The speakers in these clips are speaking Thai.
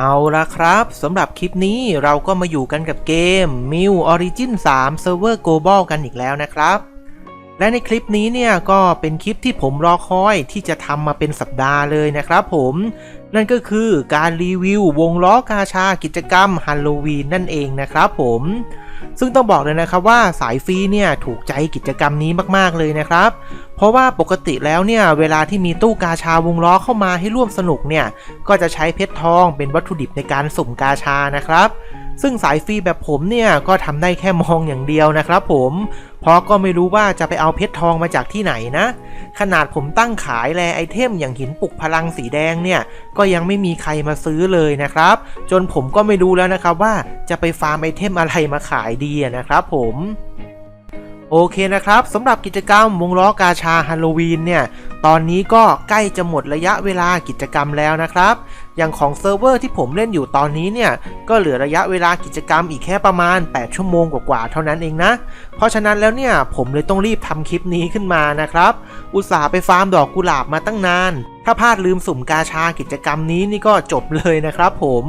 เอาละครับสำหรับคลิปนี้เราก็มาอยู่กันกับเกม m i l Origin 3 Server Global กันอีกแล้วนะครับ และในคลิปนี้เนี่ยก็เป็นคลิปที่ผมรอคอยที่จะทำมาเป็นสัปดาห์เลยนะครับผม นั่นก็คือการรีวิววงล้อกาชากิจกรรมฮัลโลวีนนั่นเองนะครับผม ซึ่งต้องบอกเลยนะครับว่าสายฟรีเนี่ยถูกใจกิจกรรมนี้มากๆเลยนะครับ เพราะว่าปกติแล้วเนี่ยเวลาที่มีตู้กาชาวงล้อเข้ามาให้ร่วมสนุกเนี่ยก็จะใช้เพชรทองเป็นวัตถุดิบในการสุ่มกาชานะครับ ซึ่งสายฟรีแบบผมเนี่ยก็ทำได้แค่มองอย่างเดียวนะครับผม เพราะก็ไม่รู้ว่าจะไปเอาเพชรทองมาจากที่ไหนนะ ขนาดผมตั้งขายแลไอเทมอย่างหินปลุกพลังสีแดงเนี่ย ก็ยังไม่มีใครมาซื้อเลยนะครับ จนผมก็ไม่รู้แล้วนะครับว่าจะไปฟาร์มไอเทมอะไรมาขายดีนะครับผมโอเคนะครับสำหรับกิจกรรมวงล้อกาชาฮาโลวีนเนี่ย ตอนนี้ก็ใกล้จะหมดระยะเวลากิจกรรมแล้วนะครับ อย่างของเซิร์ฟเวอร์ที่ผมเล่นอยู่ตอนนี้เนี่ย ก็เหลือระยะเวลากิจกรรมอีกแค่ประมาณ 8 ชั่วโมงกว่าๆเท่านั้นเองนะ เพราะฉะนั้นแล้วเนี่ย ผมเลยต้องรีบทำคลิปนี้ขึ้นมานะครับ อุตส่าห์ไปฟาร์มดอกกุหลาบมาตั้งนาน ถ้าพลาดลืมสุ่มกาชากิจกรรมนี้นี่ก็จบเลยนะครับผม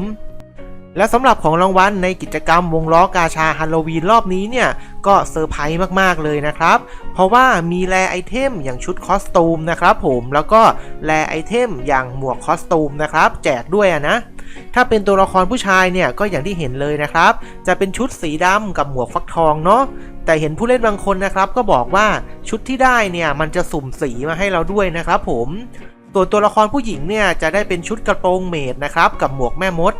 และสำหรับของรางวัลในกิจกรรมวงล้อกาชาฮาโลวีนรอบนี้เนี่ย ก็เซอร์ไพรส์มากๆเลยนะครับ เพราะว่ามีแรไอเทมอย่างชุดคอสตูมนะครับผมแล้วก็แรไอเทมอย่างหมวกคอสตูมนะครับแจกด้วยนะ ถ้าเป็นตัวละครผู้ชายเนี่ยก็อย่างที่เห็นเลยนะครับ จะเป็นชุดสีดำกับหมวกฟักทองเนาะแต่เห็นผู้เล่นบางคนนะครับ ก็บอกว่าชุดที่ได้เนี่ยมันจะสุ่มสีมาให้เราด้วยนะครับผมส่วนตัวละครผู้หญิงเนี่ยจะได้เป็นชุดกระโปรงเมดนะครับกับหมวกแม่มด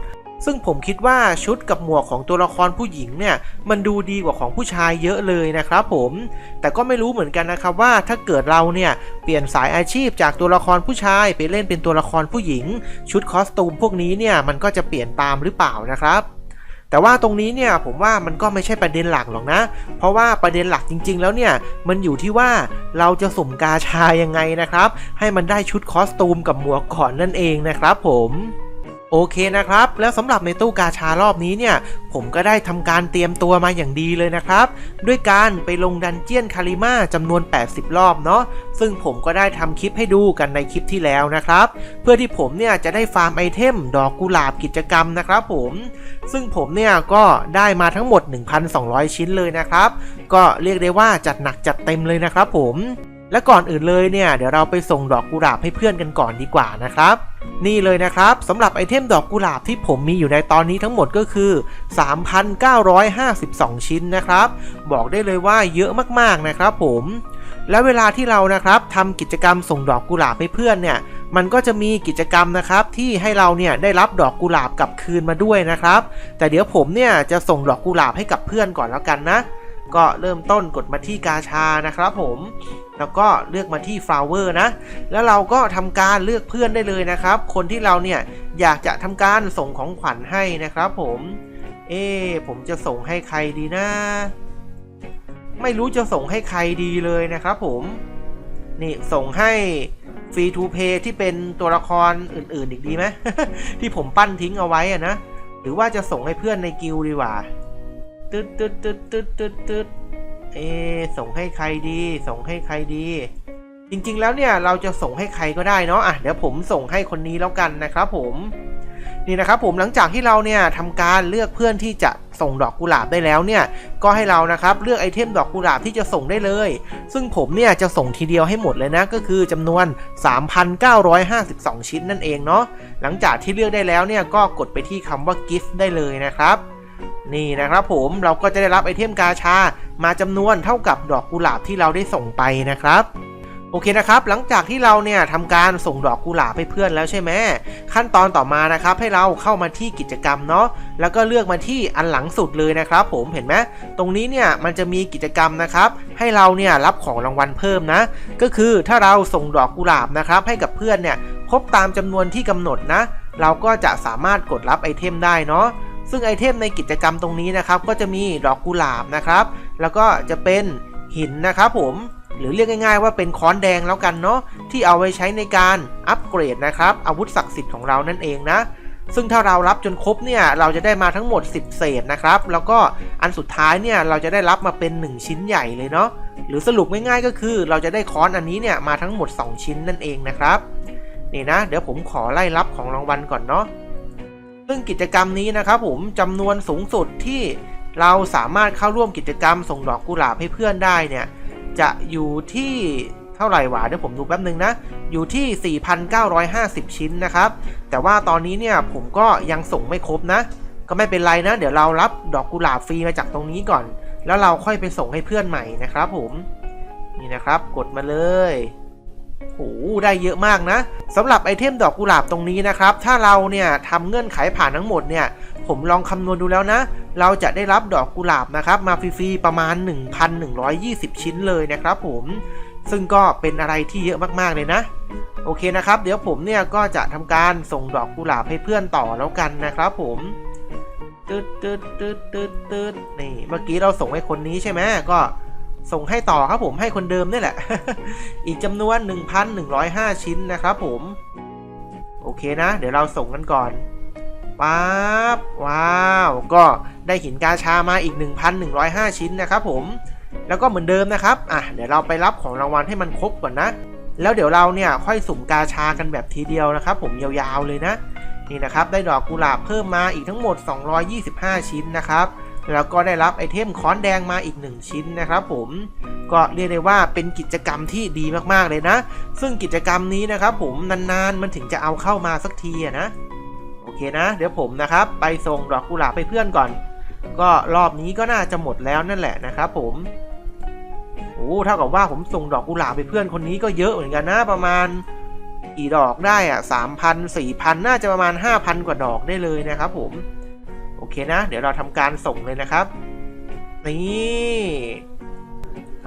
ซึ่งผมคิดว่าชุดกับหมวกของตัวละครผู้หญิงเนี่ยมันดูดีกว่าของผู้ชายเยอะเลยนะครับผม แต่ก็ไม่รู้เหมือนกันนะครับว่าถ้าเกิดเราเนี่ยเปลี่ยนสายอาชีพจากตัวละครผู้ชายไปเล่นเป็นตัวละครผู้หญิง ชุดคอสตูมพวกนี้เนี่ยมันก็จะเปลี่ยนตามหรือเปล่านะครับแต่ว่าตรงนี้เนี่ยผมว่ามันก็ไม่ใช่ประเด็นหลักหรอกนะ เพราะว่าประเด็นหลักจริง ๆ แล้วเนี่ยมันอยู่ที่ว่าเราจะสุ่มกาชายังไงนะครับ ให้มันได้ชุดคอสตูมกับหมวกก่อนนั่นเองนะครับผม โอเคนะครับ แล้วสำหรับในตู้กาชารอบนี้เนี่ย ผมก็ได้ทำการเตรียมตัวมาอย่างดีเลยนะครับ ด้วยการไปลงดันเจียนคาริมาจำนวน 80 รอบเนาะซึ่งผมก็ได้ทำคลิปให้ดูกันในคลิปที่แล้วนะครับ เพื่อที่ผมเนี่ยจะได้ฟาร์มไอเทมดอกกุหลาบกิจกรรมนะครับผม ซึ่งผมเนี่ยก็ได้มาทั้งหมด 1,200 ชิ้นเลยนะครับ ก็เรียกได้ว่าจัดหนักจัดเต็มเลยนะครับผม และก่อนอื่นเลยเนี่ยเดี๋ยวเราไปส่งดอกกุหลาบให้เพื่อนกันก่อนดีกว่านะครับ นี่เลยนะครับสำหรับไอเทมดอกกุหลาบที่ผมมีอยู่ในตอนนี้ทั้งหมดก็คือ 3,952 ชิ้นนะครับ บอกได้เลยว่าเยอะมากๆนะครับผมและเวลาที่เรานะครับทำกิจกรรมส่งดอกกุหลาบให้เพื่อนเนี่ย มันก็จะมีกิจกรรมนะครับที่ให้เราเนี่ยได้รับดอกกุหลาบกลับคืนมาด้วยนะครับ แต่เดี๋ยวผมเนี่ยจะส่งดอกกุหลาบให้กับเพื่อนก่อนแล้วกันนะ ก็เริ่มต้นกดมาที่กาชานะครับผมแล้วก็เลือกมาที่ flower นะ แล้วเราก็ทำการเลือกเพื่อนได้เลยนะครับ คนที่เราเนี่ยอยากจะทำการส่งของขวัญให้นะครับผม เอ๊ผมจะส่งให้ใครดีนะ ไม่รู้จะส่งให้ใครดีเลยนะครับผมนี่ส่งให้ฟรีทูเพย์ที่เป็นตัวละครอื่น ๆ อีกดีไหมที่ผมปั้นทิ้งเอาไว้อะนะ หรือว่าจะส่งให้เพื่อนในกิลด์ดีกว่า ตึ๊ดตึ๊ดตึ๊ดตึ๊ดตึ๊ดตึ๊ดเอส่งให้ใครดี ส่งให้ใครดี จริงๆแล้วเนี่ยเราจะส่งให้ใครก็ได้เนาะอะเดี๋ยวผมส่งให้คนนี้แล้วกันนะครับผมนี่นะครับผมหลังจากที่เราเนี่ยทำการเลือกเพื่อนที่จะส่งดอกกุหลาบได้แล้วเนี่ยก็ให้เรานะครับเลือกไอเทมดอกกุหลาบที่จะส่งได้เลย ซึ่งผมเนี่ยจะส่งทีเดียวให้หมดเลยนะก็คือจำนวน 3,952 ชิ้นนั่นเองเนาะหลังจากที่เลือกได้แล้วเนี่ยก็กดไปที่คำว่า gift ได้เลยนะครับ นี่นะครับผมเราก็จะได้รับไอเทมกาชา มาจำนวนเท่ากับดอกกุหลาบที่เราได้ส่งไปนะครับโอเคนะครับ หลังจากที่เราเนี่ยทำการส่งดอกกุหลาบให้เพื่อนแล้วใช่ไหมขั้นตอนต่อมานะครับ ให้เราเข้ามาที่กิจกรรมเนาะแล้วก็เลือกมาที่อันหลังสุดเลยนะครับ ผมเห็นไหมตรงนี้เนี่ยมันจะมีกิจกรรมนะครับ ให้เราเนี่ยรับของรางวัลเพิ่มนะ ก็คือถ้าเราส่งดอกกุหลาบนะครับ ให้กับเพื่อนเนี่ยครบตามจำนวนที่กำหนดนะ เราก็จะสามารถกดรับไอเทมได้เนาะ ซึ่งไอเทมในกิจกรรมตรงนี้นะครับ ก็จะมีดอกกุหลาบนะครับ แล้วก็จะเป็นหินนะครับผมหรือเรียกง่ายๆว่าเป็นค้อนแดงแล้วกันเนาะที่เอาไว้ใช้ในการอัปเกรดนะครับ อาวุธศักดิ์สิทธิ์ของเรานั่นเองนะ ซึ่งถ้าเรารับจนครบเนี่ยเราจะได้มาทั้งหมด 10 เศษนะครับ แล้วก็อันสุดท้ายเนี่ยเราจะได้รับมาเป็น 1 ชิ้นใหญ่เลยเนาะหรือสรุปง่ายๆก็คือ เราจะได้ค้อนอันนี้เนี่ยมาทั้งหมด 2 ชิ้นนั่นเองนะครับนี่นะ เดี๋ยวผมขอไล่รับของรางวัลก่อนเนาะ ซึ่งกิจกรรมนี้นะครับผมจำนวนสูงสุดที่เราสามารถเข้าร่วมกิจกรรมส่งดอกกุหลาบให้เพื่อนได้เนี่ย จะอยู่ที่เท่าไหร่หวะเดี๋ยวผมดูแป๊บนึงนะ อยู่ที่ 4,950 ชิ้นนะครับ แต่ว่าตอนนี้เนี่ยผมก็ยังส่งไม่ครบนะ ก็ไม่เป็นไรนะ เดี๋ยวเรารับดอกกุหลาบฟรีมาจากตรงนี้ก่อน แล้วเราค่อยไปส่งให้เพื่อนใหม่นะครับผม นี่นะครับ กดมาเลย โหได้เยอะมากนะสำหรับไอเทมดอกกุหลาบตรงนี้นะครับ ถ้าเราเนี่ยทำเงื่อนไขผ่านทั้งหมดเนี่ย ผมลองคำนวณดูแล้วนะ เราจะได้รับดอกกุหลาบนะครับ มาฟรีๆประมาณ 1,120 ชิ้นเลยนะครับผมซึ่งก็เป็นอะไรที่เยอะมากๆเลยนะ โอเคนะครับ เดี๋ยวผมเนี่ยก็จะทำการส่งดอกกุหลาบให้เพื่อนต่อแล้วกันนะครับผมตืดตืดตืดตืดตืดนี่เมื่อกี้เราส่งให้คนนี้ใช่ไหมก็ ส่งให้ต่อครับผมให้คนเดิมนี่แหละ อีกจำนวน 1,105 ชิ้นนะครับผม โอเคนะ เดี๋ยวเราส่งกันก่อนปั๊บว้าว ก็ได้หินกาชามาอีก 1,105 ชิ้นนะครับผม แล้วก็เหมือนเดิมนะครับ อะ เดี๋ยวเราไปรับของรางวัลให้มันครบก่อนนะ แล้วเดี๋ยวเราเนี่ยค่อยสุ่มกาชากันแบบทีเดียวนะครับ ผมยาวๆเลยนะ นี่นะครับ ได้ดอกกุหลาบเพิ่มมาอีกทั้งหมด 225 ชิ้นนะครับ แล้วก็ได้รับไอเทมค้อนแดงมาอีก 1 ชิ้นนะครับผมก็เรียกได้ว่าเป็นกิจกรรมที่ดีมากๆเลยนะ ซึ่งกิจกรรมนี้นะครับผมนานๆมันถึงจะเอาเข้ามาสักทีนะโอเคนะ เดี๋ยวผมนะครับ ไปส่งดอกกุหลาบให้เพื่อนก่อน ก็รอบนี้ก็น่าจะหมดแล้วนั่นแหละนะครับผมโอ้เท่ากับว่าผมส่งดอกกุหลาบไปเพื่อนคนนี้ก็เยอะเหมือนกันนะ ประมาณกี่ดอกได้อะสามพันสี่พันน่าจะประมาณห้าพันกว่าดอกได้เลยนะครับผม เคนะ เดี๋ยวเราทำการส่งเลยนะครับ นี่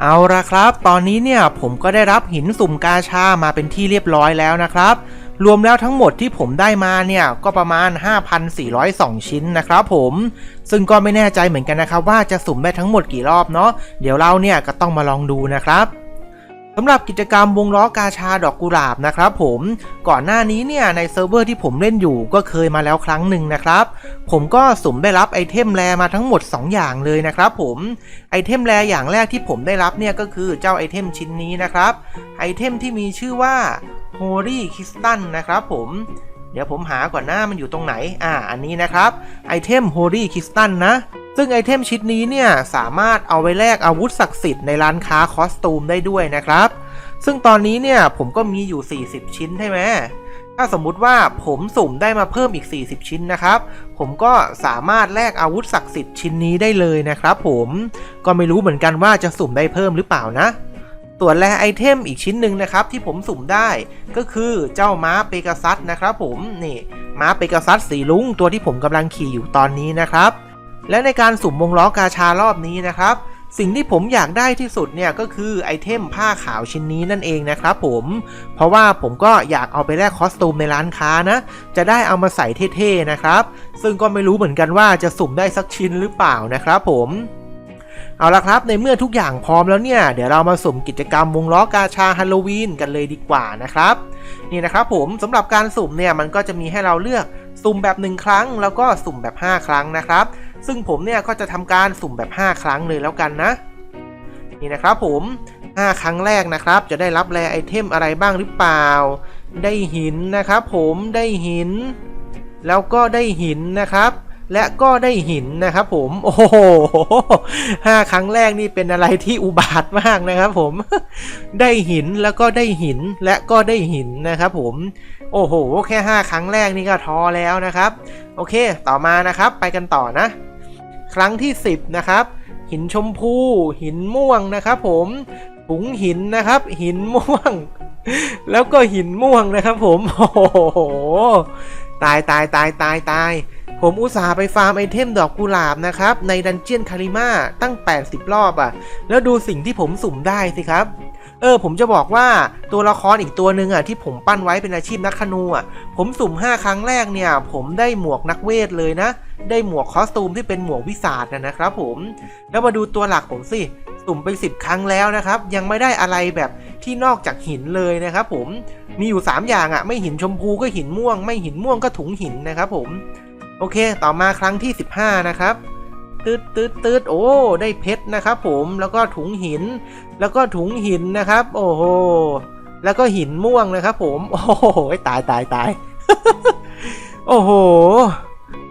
เอาละครับ ตอนนี้เนี่ยผมก็ได้รับหินสุ่มกาชามาเป็นที่เรียบร้อยแล้วนะครับ รวมแล้วทั้งหมดที่ผมได้มาเนี่ยก็ประมาณ 5,402 ชิ้นนะครับผม ซึ่งก็ไม่แน่ใจเหมือนกันนะครับว่าจะสุ่มได้ทั้งหมดกี่รอบเนาะ เดี๋ยวเราเนี่ยก็ต้องมาลองดูนะครับ สำหรับกิจกรรมวงล้อกาชาดอกกุหลาบนะครับผมก่อนหน้านี้เนี่ยในเซิร์ฟเวอร์ที่ผมเล่นอยู่ก็เคยมาแล้วครั้งหนึ่งนะครับ ผมก็สุ่มได้รับไอเทมแรมาทั้งหมด 2 อย่างเลยนะครับผมไอเทมแรอย่างแรกที่ผมได้รับเนี่ยก็คือเจ้าไอเทมชิ้นนี้นะครับไอเทมที่มีชื่อว่า Holy c r y s t a l นะครับผม เดี๋ยวผมหาก่อนหน้ามันอยู่ตรงไหน อ่า อันนี้นะครับ ไอเทม Holy c r y s t a l นะ ซึ่งไอเทมชิ้นนี้เนี่ย สามารถเอาไว้แลกอาวุธศักดิ์สิทธิ์ในร้านค้าคอสตูมได้ด้วยนะครับ ซึ่งตอนนี้เนี่ยผมก็มีอยู่ 40 ชิ้นใช่ไหมถ้าสมมุติว่าผมสุ่มได้มาเพิ่มอีก 40 ชิ้นนะครับ ผมก็สามารถแลกอาวุธศักดิ์สิทธิ์ชิ้นนี้ได้เลยนะครับผม ก็ไม่รู้เหมือนกันว่าจะสุ่มได้เพิ่มหรือเปล่านะ ส่วนแรไอเทมอีกชิ้นหนึ่งนะครับที่ผมสุ่มได้ก็คือเจ้าม้าเปกาซัสนะครับผมนี่ม้าเปกาซัสสีลุงตัวที่ผมกำลังขี่อยู่ตอนนี้นะครับ และในการสุ่มวงล้อกาชารอบนี้นะครับ สิ่งที่ผมอยากได้ที่สุดเนี่ยก็คือไอเทมผ้าขาวชิ้นนี้นั่นเองนะครับผมเพราะว่าผมก็อยากเอาไปแลกคอสตูมในร้านค้านะ จะได้เอามาใส่เท่ๆนะครับ ซึ่งก็ไม่รู้เหมือนกันว่าจะสุ่มได้สักชิ้นหรือเปล่านะครับผม เอาละครับในเมื่อทุกอย่างพร้อมแล้วเนี่ย เดี๋ยวเรามาสุ่มกิจกรรมวงล้อกาชาฮัลโลวีนกันเลยดีกว่านะครับนี่นะครับผมสำหรับการสุ่มเนี่ยมันก็จะมีให้เราเลือกสุ่มแบบ 1 ครั้ง แล้วก็สุ่มแบบ 5 ครั้งนะครับ ซึ่งผมเนี่ยก็จะทำการสุ่มแบบ 5 ครั้งเลยแล้วกันนะนี่นะครับผม 5 ครั้งแรกนะครับ จะได้รับแรไอเทมอะไรบ้างหรือเปล่า ได้หินนะครับผมได้หิน แล้วก็ได้หินนะครับ และก็ได้หินนะครับผม โอ้โหห้าครั้งแรกนี่เป็นอะไรที่อุบาทมากนะครับผม ได้หินแล้วก็ได้หินและก็ได้หินนะครับผม โอ้โห แค่5ครั้งแรกนี่ก็ท้อแล้วนะครับ โอเค ต่อมานะครับ ไปกันต่อนะ ครั้งที่ 10 นะครับ หินชมพู หินม่วงนะครับผมถุงหินนะครับ หินม่วง แล้วก็หินม่วงนะครับผม โอ้โห ตายตายตายตายตาย ผมอุตส่าห์ไปฟาร์มไอเทมดอกกุหลาบนะครับ ในดันเจียนคาริมาตั้ง 80 รอบอะ่ะ แล้วดูสิ่งที่ผมสุ่มได้สิครับ เออ ผมจะบอกว่าตัวละครอีกตัวหนึ่งอะที่ผมปั้นไว้เป็นอาชีพนักขนูอะ ผมสุ่ม 5 ครั้งแรกเนี่ย ผมได้หมวกนักเวทเลยนะ ได้หมวกคอสตูมที่เป็นหมวกวิสาดนะนะครับผม แล้วมาดูตัวหลักผมสิสุ่มไป 10 ครั้งแล้วนะครับ ยังไม่ได้อะไรแบบที่นอกจากหินเลยนะครับผมมีอยู่ 3 อย่างอะ่ะ ไม่หินชมพูก็หินม่วง ไม่หินม่วงก็ถุงหินนะครับผม โอเค ต่อมาครั้งที่ 15 นะครับตืดตืดตืดโอ้ ได้เพชรนะครับผมแล้วก็ถุงหิน แล้วก็ถุงหินนะครับ โอ้โหแล้วก็หินม่วงนะครับผม โอ้โหตายตายตายโอ้โห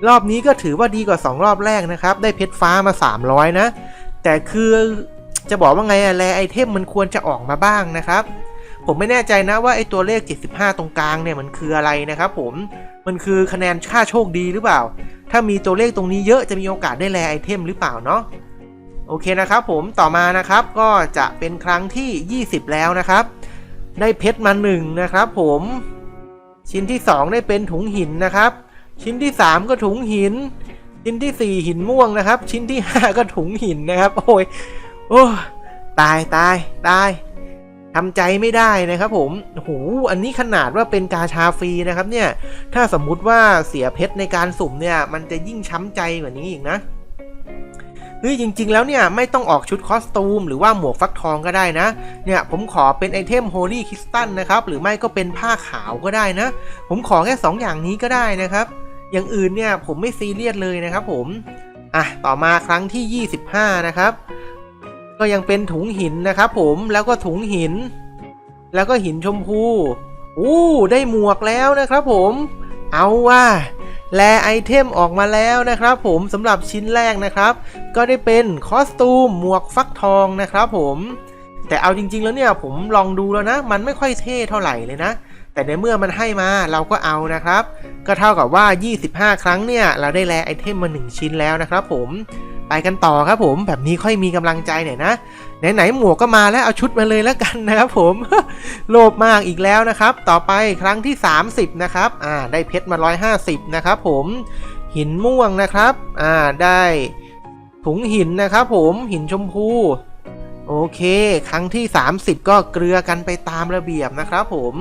รอบนี้ก็ถือว่าดีกว่า 2 รอบแรกนะครับ ได้เพชรฟ้ามา 300 นะ แต่คือจะบอกว่าไงอะแลไอเทมมันควรจะออกมาบ้างนะครับ ผมไม่แน่ใจนะว่าไอตัวเลข 75 ตรงกลางเนี่ยมันคืออะไรนะครับผม มันคือคะแนนค่าโชคดีหรือเปล่า ถ้ามีตัวเลขตรงนี้เยอะจะมีโอกาสได้แลไอเทมหรือเปล่าเนาะ โอเคนะครับผม ต่อมานะครับก็จะเป็นครั้งที่ 20 แล้วนะครับ ได้เพชรมาหนึ่งนะครับผม ชิ้นที่ 2 ได้เป็นถุงหินนะครับ ชิ้นที่ 3 ก็ถุงหิน ชิ้นทีสี่4 หินม่วงนะครับ ชิ้นที่ 5 ก็ถุงหินนะครับ โอ้ย โอ้ตายตายตาย ทำใจไม่ได้นะครับผมโหอันนี้ขนาดว่าเป็นกาชาฟรีนะครับเนี่ย ถ้าสมมุติว่าเสียเพชรในการสุ่มเนี่ย มันจะยิ่งช้ำใจกว่านี้อีกนะเฮ้ยจริงๆแล้วเนี่ย ไม่ต้องออกชุดคอสตูม หรือว่าหมวกฟักทองก็ได้นะ เนี่ยผมขอเป็นไอเทมโฮลี่คริสตัลนะครับ หรือไม่ก็เป็นผ้าขาวก็ได้นะ ผมขอแค่ 2 อย่างนี้ก็ได้นะครับ อย่างอื่นเนี่ยผมไม่ซีเรียสเลยนะครับผม อะต่อมาครั้งที่ 25 นะครับ ก็ยังเป็นถุงหินนะครับผมแล้วก็ถุงหิน แล้วก็หินชมพูอู้ได้หมวกแล้วนะครับผมเอาว่าแลไอเทมออกมาแล้วนะครับผมสำหรับชิ้นแรกนะครับ ก็ได้เป็นคอสตูมหมวกฟักทองนะครับผมแต่เอาจริง ๆ แล้วเนี่ยผมลองดูแล้วนะ มันไม่ค่อยเท่เท่าไหร่เลยนะ แต่ในเมื่อมันให้มาเราก็เอานะครับ ก็เท่ากับว่า 25 ครั้งเนี่ย เราได้แลไอเทมมา 1 ชิ้นแล้วนะครับผม ไปกันต่อครับผมแบบนี้ค่อยมีกำลังใจหน่อยนะไหนๆหมวกก็มาแล้วเอาชุดมาเลยแล้วกันนะครับผมโลภมากอีกแล้วนะครับ ต่อไปครั้งที่ 30 นะครับอ่าได้เพชรมา 150 นะครับผมหินม่วงนะครับอ่าได้ถุงหินนะครับผมหินชมพูโอเค ครั้งที่ 30 ก็เกลือกันไปตามระเบียบนะครับผม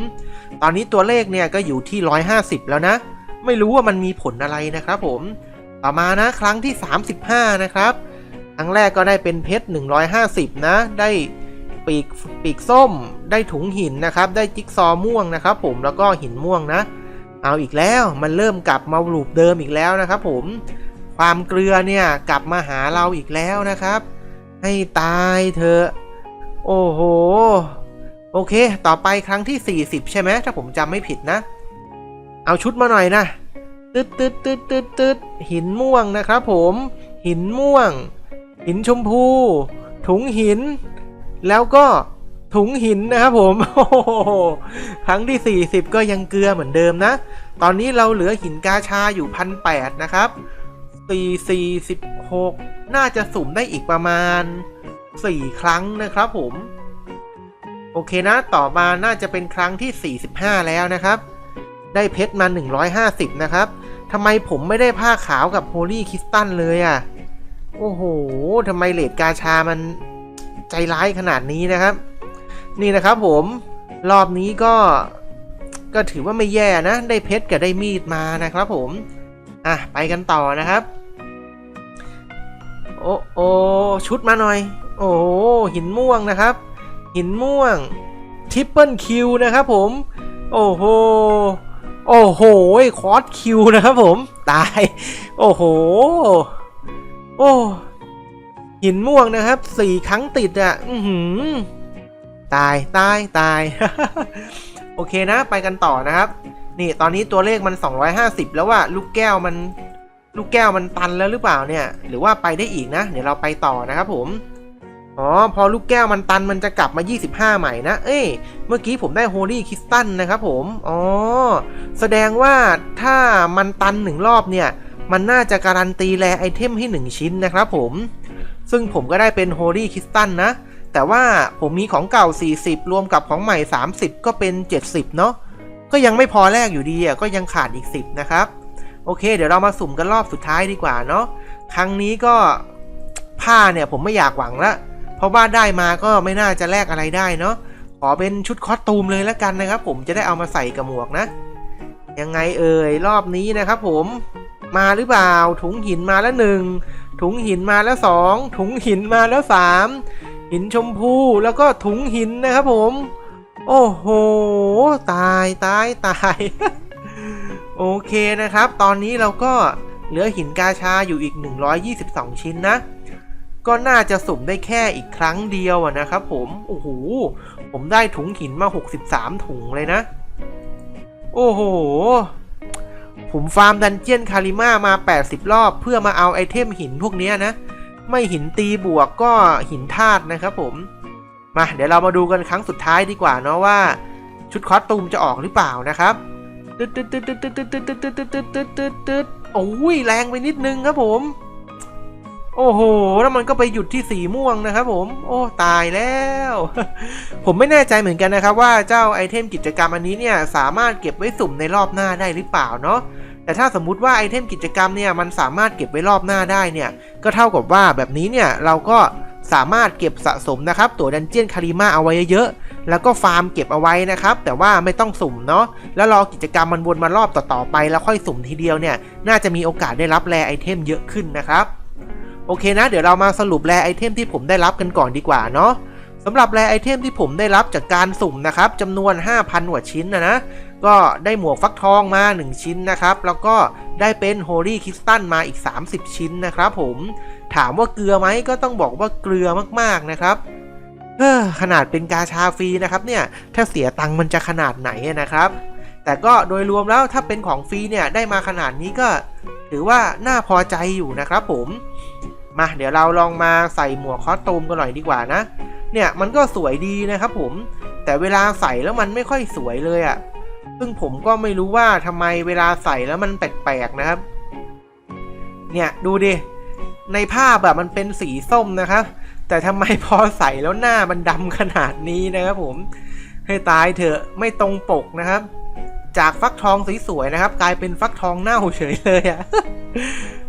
ตอนนี้ตัวเลขเนี่ยก็อยู่ที่ 150 แล้วนะ ไม่รู้ว่ามันมีผลอะไรนะครับผม ต่อมานะครั้งที่ 35 นะครับครั้งแรกก็ได้เป็นเพชร 150 นะ ได้ปีกปีกส้ม ได้ถุงหินนะครับ ได้จิ๊กซอม่วงนะครับ ผมแล้วก็หินม่วงนะ เอาอีกแล้วมันเริ่มกลับมาลูปเดิมอีกแล้วนะครับ ผมความเกลือเนี่ยกลับมาหาเราอีกแล้วนะครับ ให้ตายเถอะโอ้โห โอเค ต่อไปครั้งที่ 40 ใช่ไหมถ้าผมจำไม่ผิดนะ เอาชุดมาหน่อยนะ ตึ๊ดตึ๊ดตึ๊ดตึ๊ดตึ๊ดหินม่วงนะครับผม หินม่วง หินชมพู ถุงหิน แล้วก็ถุงหินนะครับผมครั้งที่ 40 ก็ยังเกลือเหมือนเดิมนะ ตอนนี้เราเหลือหินกาชาอยู่พันแนะครับ4 46น่าจะสุ่มได้อีกประมาณ 4 ครั้งนะครับผม โอเคนะ ต่อมาน่าจะเป็นครั้งที่ 45 แล้วนะครับ ได้เพชรมา 150 นะครับทำไมผมไม่ได้ผ้าขาวกับโฮลี่คริสตัลเลยอะ่ะ โอ้โหทำไมเลดกาชามันใจร้ายขนาดนี้นะครับ นี่นะครับผมรอบนี้ก็ก็ถือว่าไม่แย่นะ ได้เพชรกับได้มีดมานะครับผม อะ ไปกันต่อนะครับ โอ้โอชุดมาหน่อย โอ้หหินม่วงนะครับ หินม่วง ทิปเปิลคิวนะครับผม โอ้โห โอ้โหคอร์สคิวนะครับผม ตาย โอ้โห โอ้หินม่วงนะครับสี่ครั้งติดอะ่ะอือหือตายตายตาย โอเคนะ ไปกันต่อนะครับ นี่ตอนนี้ตัวเลขมัน 250 แล้วว่าลูกแก้วมัน ลูกแก้วมันตันแล้วหรือเปล่าเนี่ย หรือว่าไปได้อีกนะ เดี๋ยวเราไปต่อนะครับผม อ๋อ พอลูกแก้วมันตันมันจะกลับมา 25 ใหม่นะ เอ้ย เมื่อกี้ผมได้โฮลี่คริสตันนะครับผม อ๋อ แสดงว่าถ้ามันตันหนึ่งรอบเนี่ย มันน่าจะการันตีแรไอเทมให้ 1 ชิ้นนะครับผม ซึ่งผมก็ได้เป็น Holy Crystal นะ แต่ว่าผมมีของเก่า 40 รวมกับของใหม่ 30 ก็เป็น 70 เนาะ ก็ยังไม่พอแลกอยู่ดีอะ ก็ยังขาดอีก 10 นะครับ โอเค เดี๋ยวเรามาสุ่มกันรอบสุดท้ายดีกว่าเนาะ ครั้งนี้ก็ผ้าเนี่ยผมไม่อยากหวังละ เพราะว่าได้มาก็ไม่น่าจะแลกอะไรได้เนาะขอเป็นชุดคอสตูมเลยแล้วกันนะครับ ผมจะได้เอามาใส่กับหมวกนะ ยังไงเอ่ยรอบนี้นะครับผมมาหรือเปล่า ถุงหินมาแล้วหนึ่งถุงหินมาแล้วสองถุงหินมาแล้วสามหินชมพูแล้วก็ถุงหินนะครับผม โอ้โห ตายตายตายโอเคนะครับ ตอนนี้เราก็เหลือหินกาชาอยู่อีก 122 ชิ้นนะ ก็น่าจะสุ่มได้แค่อีกครั้งเดียวนะครับผม โอ้โห ผมได้ถุงหินมา 63 ถุงเลยนะ โอ้โห ผมฟาร์มดันเจียนคาริมามา 80 รอบ เพื่อมาเอาไอเทมหินพวกนี้นะ ไม่หินตีบวกก็หินธาตุนะครับผม มาเดี๋ยวเรามาดูกันครั้งสุดท้ายดีกว่าเนาะว่า ชุดคอสตูมจะออกหรือเปล่านะครับตึ๊ดตึ๊ดตึ๊ดตึ๊ดตึ๊ดตึ๊ดตึ๊ดตึ๊ดตึ๊ดตึ๊ดตึ๊ดตึ๊ดโอ้ยแรงไปนิดนึงครับผม โอ้โห แล้วมันก็ไปหยุดที่สีม่วงนะครับผม โอ้ ตายแล้ว ผมไม่แน่ใจเหมือนกันนะครับว่าเจ้าไอเทมกิจกรรมอันนี้เนี่ยสามารถเก็บไว้สุ่มในรอบหน้าได้หรือเปล่าเนาะ แต่ถ้าสมมุติว่าไอเทมกิจกรรมเนี่ยมันสามารถเก็บไว้รอบหน้าได้เนี่ย ก็เท่ากับว่าแบบนี้เนี่ยเราก็สามารถเก็บสะสมนะครับตัวดันเจียนคาริมาเอาไว้เยอะๆ แล้วก็ฟาร์มเก็บเอาไว้นะครับ แต่ว่าไม่ต้องสุ่มเนาะ แล้วรอกิจกรรมมันวนมารอบต่อๆไปแล้วค่อยสุ่มทีเดียวเนี่ย น่าจะมีโอกาสได้รับแรไอเทมเยอะขึ้นนะครับ โอเคนะ เดี๋ยวเรามาสรุปแรไอเทมที่ผมได้รับกันก่อนดีกว่าเนาะสำหรับแรไอเทมที่ผมได้รับจากการสุ่มนะครับจำนวน 5,000กว่าชิ้นนะนะ ก็ได้หมวกฟักทองมา 1 ชิ้นนะครับ แล้วก็ได้เป็นโฮลี่คริสตัลมาอีก 30 ชิ้นนะครับผมถามว่าเกลือไหมก็ต้องบอกว่าเกลือมากๆนะครับเออขนาดเป็นกาชาฟรีนะครับเนี่ยถ้าเสียตังค์มันจะขนาดไหนนะครับ แต่ก็โดยรวมแล้วถ้าเป็นของฟรีเนี่ยได้มาขนาดนี้ก็ถือว่าน่าพอใจอยู่นะครับผม มาเดี๋ยวเราลองมาใส่หมวกคอสตูมกันหน่อยดีกว่านะ เนี่ยมันก็สวยดีนะครับผม แต่เวลาใส่แล้วมันไม่ค่อยสวยเลยอะ่ะ ซึ่งผมก็ไม่รู้ว่าทำไมเวลาใส่แล้วมันแปลกๆนะครับ เนี่ยดูดิ ในภาพแบบมันเป็นสีส้มนะครับ แต่ทำไมพอใส่แล้วหน้ามันดำขนาดนี้นะครับผม ให้ตายเถอะไม่ตรงปกนะครับ จากฟักทองสวยๆนะครับ กลายเป็นฟักทองเน่าเฉยเลยอะเฮ้อ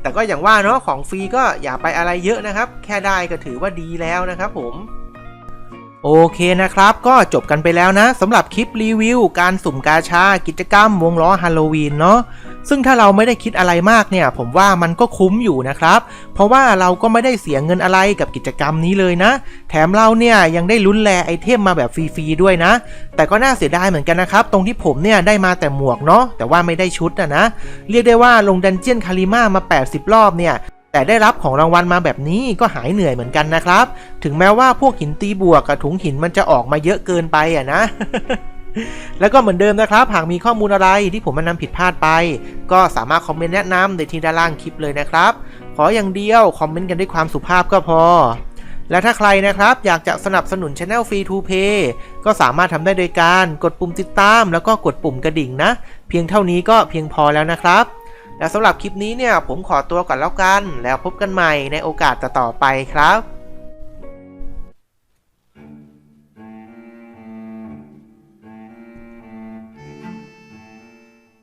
แต่ก็อย่างว่าเนาะของฟรีก็อย่าไปอะไรเยอะนะครับ แค่ได้ก็ถือว่าดีแล้วนะครับผมโอเคนะครับ ก็จบกันไปแล้วนะสำหรับคลิปรีวิว การสุ่มกาชา กิจกรรมวงล้อฮาโลวีนเนาะ ซึ่งถ้าเราไม่ได้คิดอะไรมากเนี่ย ผมว่ามันก็คุ้มอยู่นะครับ เพราะว่าเราก็ไม่ได้เสียเงินอะไรกับกิจกรรมนี้เลยนะ แถมเราเนี่ยยังได้ลุ้นแลไอเทมมาแบบฟรีๆด้วยนะ แต่ก็น่าเสียดายเหมือนกันนะครับ ตรงที่ผมเนี่ยได้มาแต่หมวกเนาะแต่ว่าไม่ได้ชุดอะนะ เรียกได้ว่าลงดันเจียนคาริมามา 80 รอบเนี่ยแต่ได้รับของรางวัลมาแบบนี้ก็หายเหนื่อยเหมือนกันนะครับ ถึงแม้ว่าพวกหินตีบวกกับถุงหินมันจะออกมาเยอะเกินไปอะนะ แล้วก็เหมือนเดิมนะครับ หากมีข้อมูลอะไรที่ผมมานำผิดพลาดไป ก็สามารถคอมเมนต์แนะนำในที่ด้านล่างคลิปเลยนะครับ ขออย่างเดียวคอมเมนต์กันด้วยความสุภาพก็พอ และถ้าใครนะครับอยากจะสนับสนุน Channel Free to Pay ก็สามารถทำได้โดยการกดปุ่มติดตาม แล้วก็กดปุ่มกระดิ่งนะ เพียงเท่านี้ก็เพียงพอแล้วนะครับและสำหรับคลิปนี้เนี่ยผมขอตัวก่อนแล้วกัน แล้วพบกันใหม่ในโอกาสต่อๆไปครับ